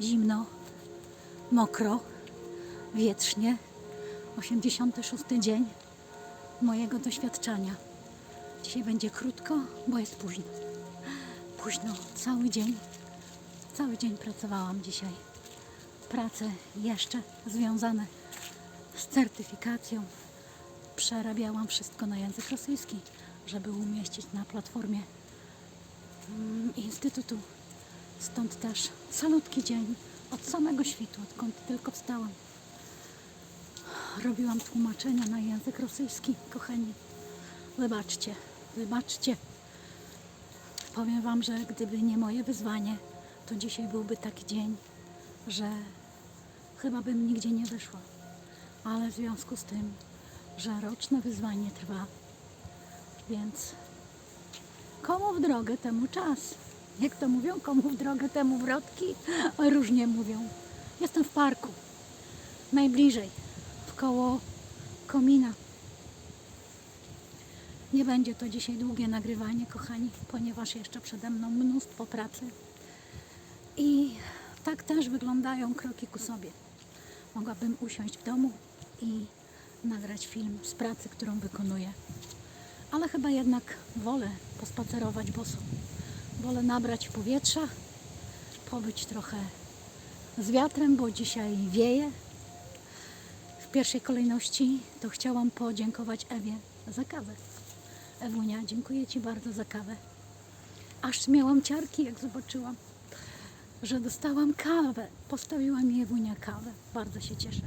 zimno, mokro, wietrznie. 86 dzień mojego doświadczenia. Dzisiaj będzie krótko, bo jest późno. Późno, cały dzień. Cały dzień pracowałam dzisiaj. Prace jeszcze związane z certyfikacją. Przerabiałam wszystko na język rosyjski, żeby umieścić na platformie mm, Instytutu. Stąd też salutki dzień od samego świtu, odkąd tylko wstałam. Robiłam tłumaczenia na język rosyjski, kochani. Wybaczcie, wybaczcie. Powiem Wam, że gdyby nie moje wyzwanie, to dzisiaj byłby taki dzień, że chyba bym nigdzie nie wyszła. Ale w związku z tym, że roczne wyzwanie trwa, więc komu w drogę, temu czas. Jak to mówią, komu w drogę, temu wrotki. Różnie mówią. Jestem w parku, najbliżej, w koło komina. Nie będzie to dzisiaj długie nagrywanie, kochani, ponieważ jeszcze przede mną mnóstwo pracy. I tak też wyglądają kroki ku sobie. Mogłabym usiąść w domu i nagrać film z pracy, którą wykonuję. Ale chyba jednak wolę pospacerować boso. Wolę nabrać powietrza, pobyć trochę z wiatrem, bo dzisiaj wieje. W pierwszej kolejności to chciałam podziękować Ewie za kawę. Ewunia, dziękuję Ci bardzo za kawę. Aż miałam ciarki, jak zobaczyłam, że dostałam kawę. Postawiła mi Ewunia kawę. Bardzo się cieszę.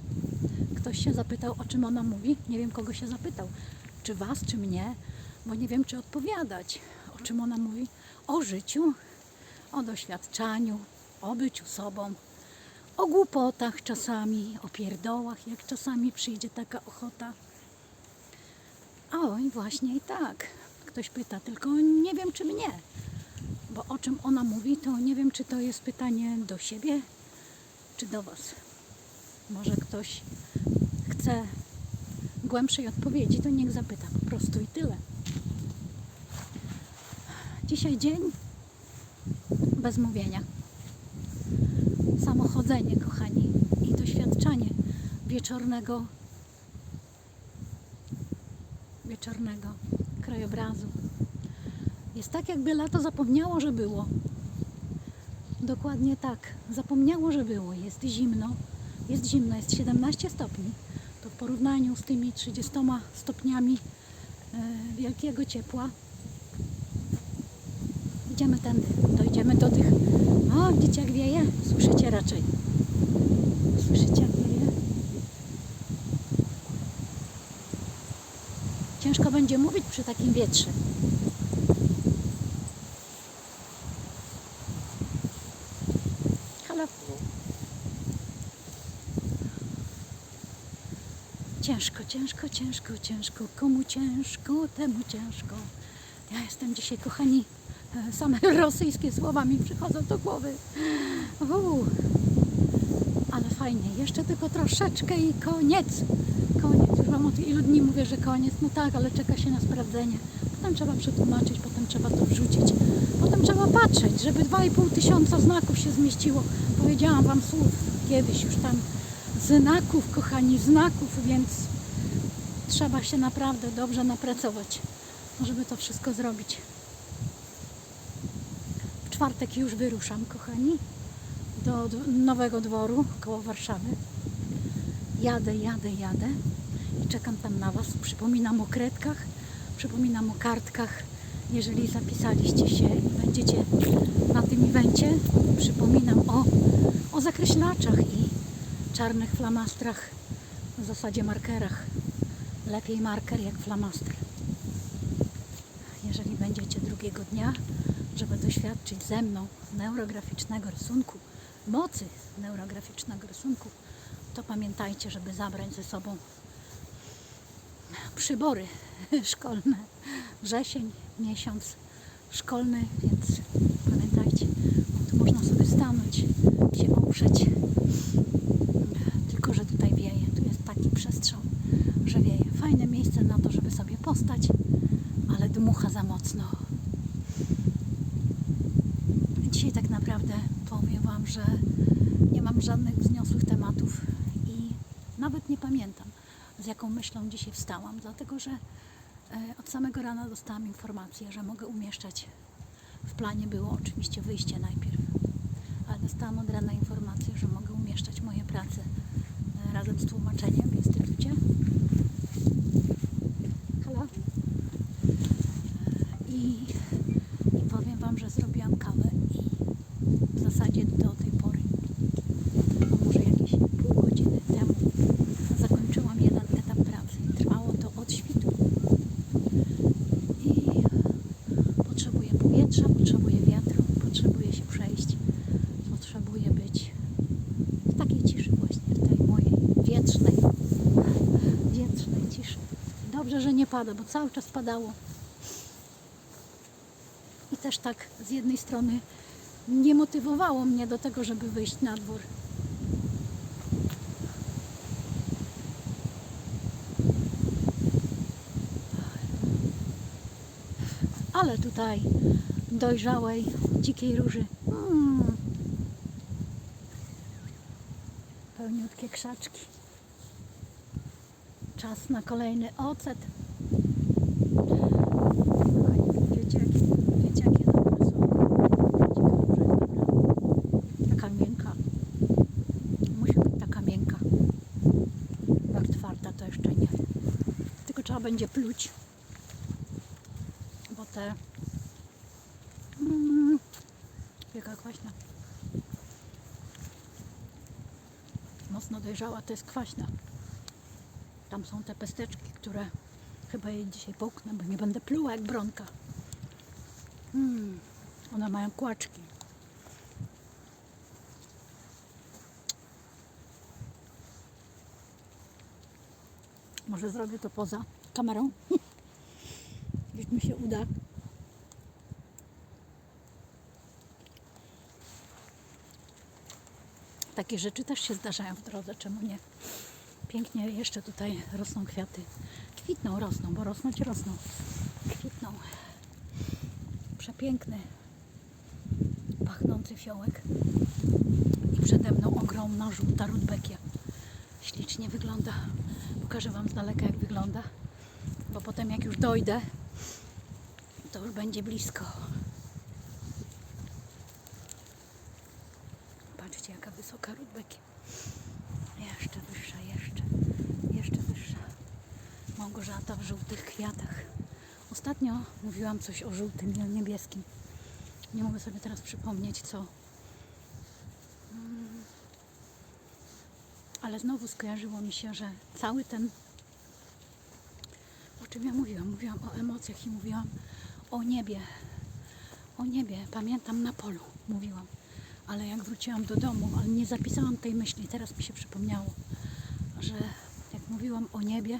Ktoś się zapytał, o czym ona mówi. Nie wiem, kogo się zapytał. Czy Was, czy mnie, bo nie wiem, czy odpowiadać. O czym ona mówi? O życiu, o doświadczaniu, o byciu sobą, o głupotach czasami, o pierdołach, jak czasami przyjdzie taka ochota. Oj, właśnie i tak. Ktoś pyta, tylko nie wiem, czy mnie. Bo o czym ona mówi, to nie wiem, czy to jest pytanie do siebie, czy do Was. Może ktoś chce głębszej odpowiedzi, to niech zapyta po prostu i tyle. Dzisiaj dzień bez mówienia. Samochodzenie, kochani, i doświadczanie wieczornego wieczornego krajobrazu. Jest tak, jakby lato zapomniało, że było. Dokładnie tak. Zapomniało, że było. Jest zimno. Jest zimno, jest 17 stopni. To w porównaniu z tymi 30 stopniami e, wielkiego ciepła. Idziemy tędy. Dojdziemy do tych. O, widzicie jak wieje? Słyszycie raczej. Słyszycie jak wieje? Ciężko będzie mówić przy takim wietrze. Halo. Ciężko, ciężko, ciężko, ciężko. Komu ciężko, temu ciężko. Ja jestem dzisiaj, kochani, same rosyjskie słowa mi przychodzą do głowy. Uu. Ale fajnie, jeszcze tylko troszeczkę i koniec. Koniec. Już wam od ilu dni mówię, że koniec. No tak, ale czeka się na sprawdzenie. Potem trzeba przetłumaczyć, potem trzeba to wrzucić. Potem trzeba patrzeć, żeby 2,5 tysiąca znaków się zmieściło. Powiedziałam wam słów kiedyś już tam znaków, kochani, znaków, więc trzeba się naprawdę dobrze napracować, żeby to wszystko zrobić. Czwartek już wyruszam, kochani do Nowego Dworu koło Warszawy. Jadę, jadę, jadę i czekam tam na Was. Przypominam o kredkach, przypominam o kartkach. Jeżeli zapisaliście się i będziecie na tym evencie, przypominam o, o zakreślaczach i czarnych flamastrach, w zasadzie markerach. Lepiej marker jak flamastr. Jeżeli będziecie drugiego dnia, żeby doświadczyć ze mną neurograficznego rysunku, mocy neurograficznego rysunku, to pamiętajcie, żeby zabrać ze sobą przybory szkolne. Wrzesień, miesiąc szkolny, więc pamiętajcie, tu można sobie stanąć, się oprzeć. Tylko, że tutaj wieje, tu jest taki przestrzał, że wieje. Fajne miejsce na to, żeby sobie postać, ale dmucha za mocno. Że mam żadnych wzniosłych tematów i nawet nie pamiętam, z jaką myślą dzisiaj wstałam, dlatego że e, od samego rana dostałam informację, że mogę umieszczać. W planie było oczywiście wyjście najpierw, ale dostałam od rana informację, że mogę umieszczać moje prace e, razem z tłumaczeniem w instytucie. Halo? I, I powiem Wam, że zrobiłam kawę i w zasadzie do tej pory, no może jakieś pół godziny temu, zakończyłam jeden etap pracy. Trwało to od świtu. I potrzebuję powietrza, potrzebuję wiatru, potrzebuję się przejść, potrzebuję być w takiej ciszy właśnie, w tej mojej wietrznej, wietrznej ciszy. Dobrze, że nie pada, bo cały czas padało. I też tak z jednej strony nie motywowało mnie do tego, żeby wyjść na dwór. Ale tutaj dojrzałej, dzikiej róży. Mm. Pełniutkie krzaczki. Czas na kolejny ocet. Wiecie, jakie dobre są. Dobra. Taka miękka. Musi być taka miękka. Jak twarda to jeszcze nie. Tylko trzeba będzie pluć. Bo te... Mm, jaka kwaśna. Mocno dojrzała, to jest kwaśna. Tam są te pesteczki, które chyba jej dzisiaj połknę, bo nie będę pluła jak bronka. Mm, one mają kłaczki. Może zrobię to poza kamerą. Jeśli mi się uda. Takie rzeczy też się zdarzają w drodze, czemu nie? Pięknie jeszcze tutaj rosną kwiaty. Kwitną, rosną, bo rosnąć rosną. Kwitną. Przepiękny, pachnący fiołek. I przede mną ogromna żółta rudbekia. Ślicznie wygląda. Pokażę Wam z daleka jak wygląda, bo potem jak już dojdę, to już będzie blisko. Patrzcie jaka wysoka rudbekia. Jeszcze wyższa, jeszcze, jeszcze wyższa. Małgorzata w żółtych kwiatach. Ostatnio mówiłam coś o żółtym i o niebieskim. Nie mogę sobie teraz przypomnieć co. Mm. Ale znowu skojarzyło mi się, że cały ten. O czym ja mówiłam? Mówiłam o emocjach i mówiłam o niebie. O niebie. Pamiętam na polu mówiłam. Ale jak wróciłam do domu, ale nie zapisałam tej myśli, teraz mi się przypomniało, że jak mówiłam o niebie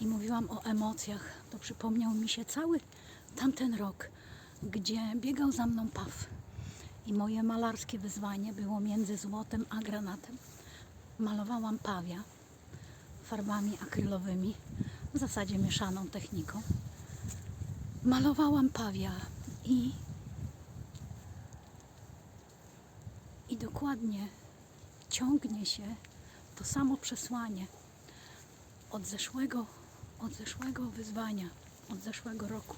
i mówiłam o emocjach, to przypomniał mi się cały tamten rok, gdzie biegał za mną paw. I moje malarskie wyzwanie było między złotem a granatem. Malowałam pawia farbami akrylowymi, w zasadzie mieszaną techniką. Malowałam pawia i I dokładnie ciągnie się to samo przesłanie od zeszłego, od zeszłego wyzwania, od zeszłego roku.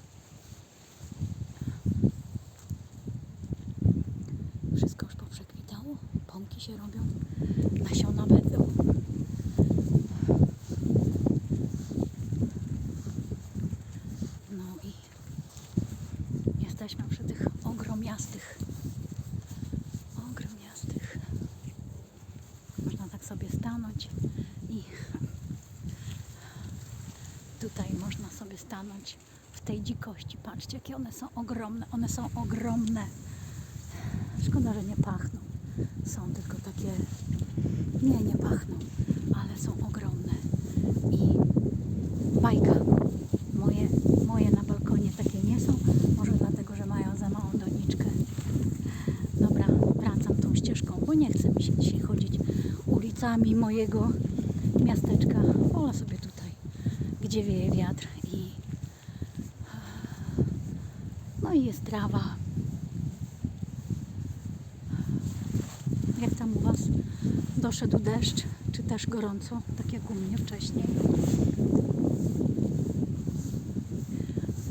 Wszystko już poprzekwitało, pąki się robią, nasiona będą. No i jesteśmy przy tych ogromiastych ogromiastych. Można tak sobie stanąć i tutaj można sobie stanąć w tej dzikości. Patrzcie, jakie one są ogromne. One są ogromne. Szkoda, że nie pachną. Są tylko takie. Nie, nie pachną, ale są ogromne. I bajka. Moje, moje na balkonie takie nie są. Może dlatego, że mają za małą doniczkę. Dobra, wracam tą ścieżką, bo nie chce mi się dzisiaj chodzić ulicami mojego miasteczka. Wolę sobie tutaj, gdzie wieje wiatr i no i jest trawa. Jak tam u Was? Doszedł deszcz, czy też gorąco, tak jak u mnie wcześniej?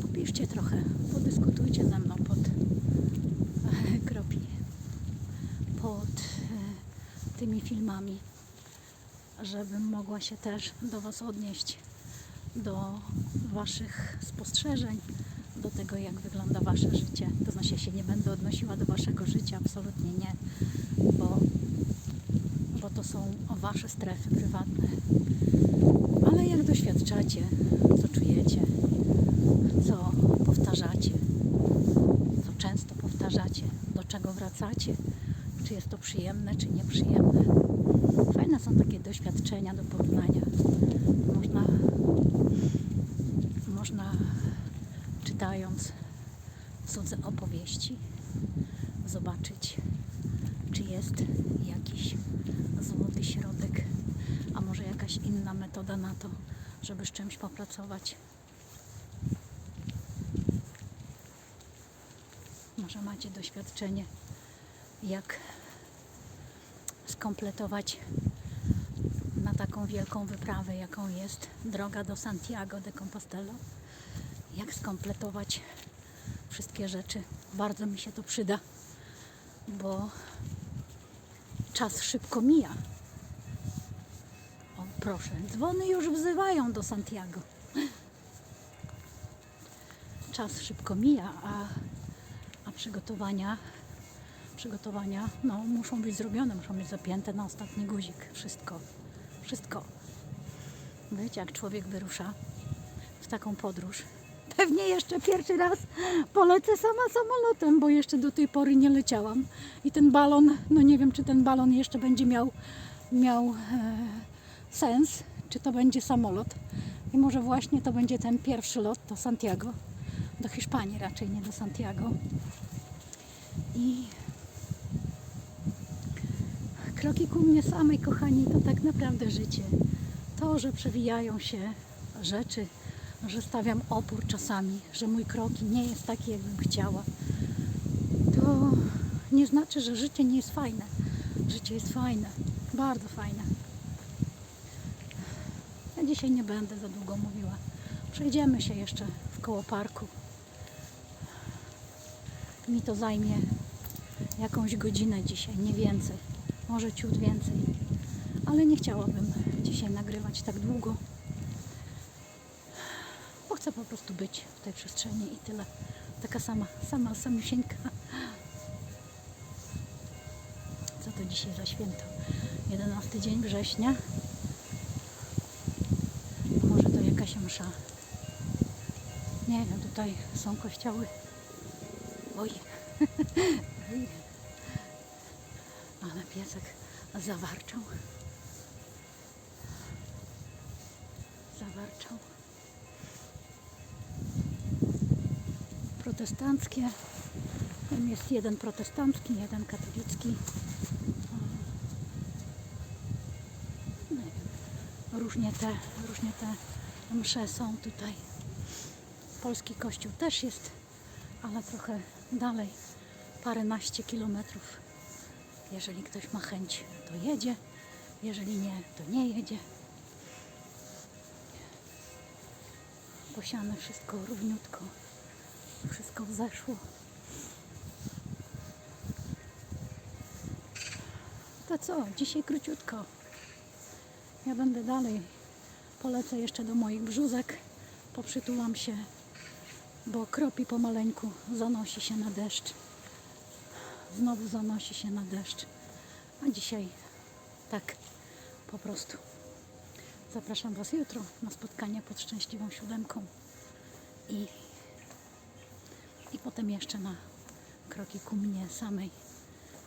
Popiszcie trochę, podyskutujcie ze mną pod kropi, pod e, tymi filmami, żebym mogła się też do Was odnieść, do Waszych spostrzeżeń, do tego, jak wygląda Wasze życie. To znaczy, ja się nie będę odnosiła do Waszego życia, absolutnie nie, bo, bo to są Wasze strefy prywatne. Ale jak doświadczacie, co czujecie, co powtarzacie, co często powtarzacie, do czego wracacie, czy jest to przyjemne, czy nieprzyjemne. Fajne są takie doświadczenia do porównania. Można, można czytając cudze opowieści, zobaczyć, czy jest jakiś złoty środek, a może jakaś inna metoda na to, żeby z czymś popracować. Może macie doświadczenie, jak skompletować na taką wielką wyprawę, jaką jest droga do Santiago de Compostela. Jak skompletować wszystkie rzeczy. Bardzo mi się to przyda, bo czas szybko mija. O, proszę, dzwony już wzywają do Santiago. Czas szybko mija, a, a przygotowania, przygotowania no, muszą być zrobione, muszą być zapięte na ostatni guzik. Wszystko, wszystko. Wiecie, jak człowiek wyrusza w taką podróż. Pewnie jeszcze pierwszy raz polecę sama samolotem, bo jeszcze do tej pory nie leciałam. I ten balon, no nie wiem, czy ten balon jeszcze będzie miał, miał e, sens, czy to będzie samolot. I może właśnie to będzie ten pierwszy lot do Santiago, do Hiszpanii raczej, nie do Santiago. I kroki ku mnie samej, kochani, to tak naprawdę życie. To, że przewijają się rzeczy, że stawiam opór czasami, że mój kroki nie jest taki, jakbym chciała, to nie znaczy, że życie nie jest fajne. Życie jest fajne, bardzo fajne. Ja dzisiaj nie będę za długo mówiła. Przejdziemy się jeszcze w koło parku. Mi to zajmie jakąś godzinę dzisiaj, nie więcej. Może ciut więcej. Ale nie chciałabym dzisiaj nagrywać tak długo bo chcę po prostu być w tej przestrzeni i tyle. Taka sama, sama samiusieńka. Co to dzisiaj za święto? 11 dzień września. Może to jakaś msza? Nie wiem, tutaj są kościoły. Oj. Piesek zawarczał. Zawarczał. protestanckie. Tam jest jeden protestancki, jeden katolicki. Wiem, różnie te, różnie te msze są tutaj. Polski kościół też jest, ale trochę dalej, paręnaście kilometrów. Jeżeli ktoś ma chęć, to jedzie. Jeżeli nie, to nie jedzie. Posiane wszystko równiutko wszystko wzeszło. To co, dzisiaj króciutko. Ja będę dalej. Polecę jeszcze do moich brzuzek. Poprzytulam się, bo kropi pomaleńku. Zanosi się na deszcz. Znowu zanosi się na deszcz. A dzisiaj tak po prostu. Zapraszam Was jutro na spotkanie pod szczęśliwą siódemką. I i potem jeszcze na kroki ku mnie samej.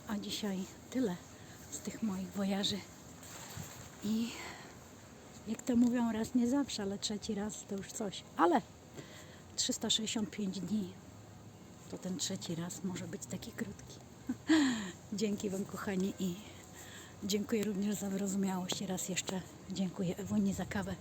A dzisiaj tyle z tych moich wojaży. I jak to mówią, raz nie zawsze, ale trzeci raz to już coś. Ale 365 dni to ten trzeci raz może być taki krótki. Dzięki Wam, kochani, i dziękuję również za wyrozumiałość. Raz jeszcze dziękuję Ewunie za kawę.